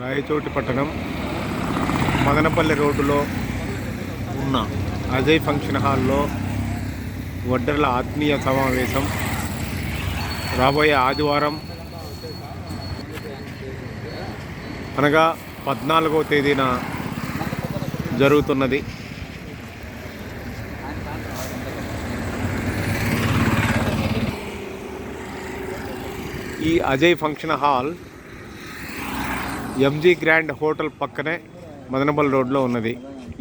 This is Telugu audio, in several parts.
రాయచోటి పట్టణం మదనపల్లి రోడ్డులో ఉన్న అజయ్ ఫంక్షన్ హాల్లో వడ్డర్ల ఆత్మీయ సమావేశం. రాబోయే ఆదివారం అనగా పద్నాలుగో తేదీన జరుగుతున్నది. ఈ Ajay function hall MG grand hotel పక్కనే మదనపల్లి రోడ్లో ఉన్నది.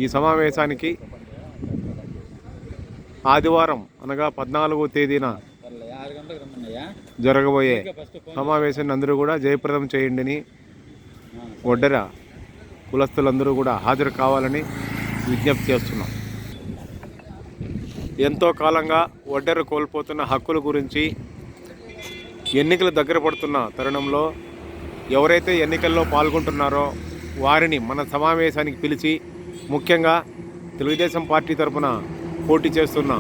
ఈ సమావేశానికి ఆదివారం అనగా పద్నాలుగో తేదీన జరగబోయే సమావేశాన్ని అందరూ కూడా జయప్రదం చేయండిని ఒడ్డెర కులస్తులందరూ కూడా హాజరు కావాలని విజ్ఞప్తి చేస్తున్నాం. ఎంతో కాలంగా ఒడ్డెర కోల్పోతున్న హక్కుల గురించి ఎన్నికలు దగ్గర పడుతున్న తరుణంలో ఎవరైతే ఎన్నికల్లో పాల్గొంటున్నారో వారిని మన సమావేశానికి పిలిచి ముఖ్యంగా తెలుగుదేశం పార్టీ తరఫున పోటీ చేస్తున్న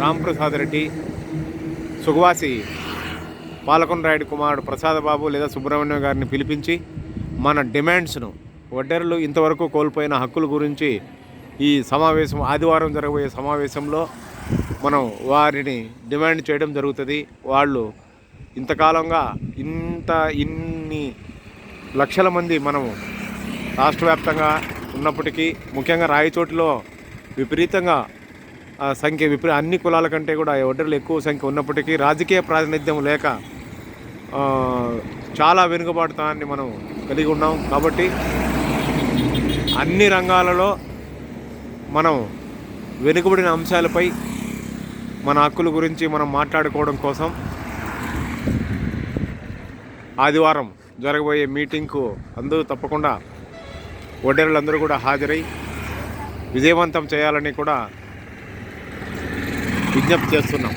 రాంప్రసాద్ రెడ్డి సుగవాసి పాలకొండరాయుడు కుమారుడు ప్రసాద్ బాబు లేదా సుబ్రహ్మణ్యం గారిని పిలిపించి మన డిమాండ్స్ను వడ్డెరలు ఇంతవరకు కోల్పోయిన హక్కుల గురించి ఈ సమావేశం ఆదివారం జరగబోయే సమావేశంలో మనం వారిని డిమాండ్ చేయడం జరుగుతుంది. వాళ్ళు ఇంతకాలంగా ఇంత ఇన్ని లక్షల మంది మనము రాష్ట్ర వ్యాప్తంగా ఉన్నప్పటికీ ముఖ్యంగా రాయచోటిలో విపరీతంగా ఆ సంఖ్య విపరీ అన్ని కులాల కంటే కూడా ఒడ్డర్లు ఎక్కువ సంఖ్య ఉన్నప్పటికీ రాజకీయ ప్రాతినిధ్యం లేక చాలా వెనుకబాటుతాన్ని మనం కలిగి ఉన్నాం. కాబట్టి అన్ని రంగాలలో మనం వెనుకబడిన అంశాలపై మన హక్కుల గురించి మనం మాట్లాడుకోవడం కోసం ఆదివారం జరగబోయే మీటింగ్కు అందరూ తప్పకుండా వడ్డేరులందరూ కూడా హాజరై విజయవంతం చేయాలని కూడా విజ్ఞప్తి చేస్తున్నాం.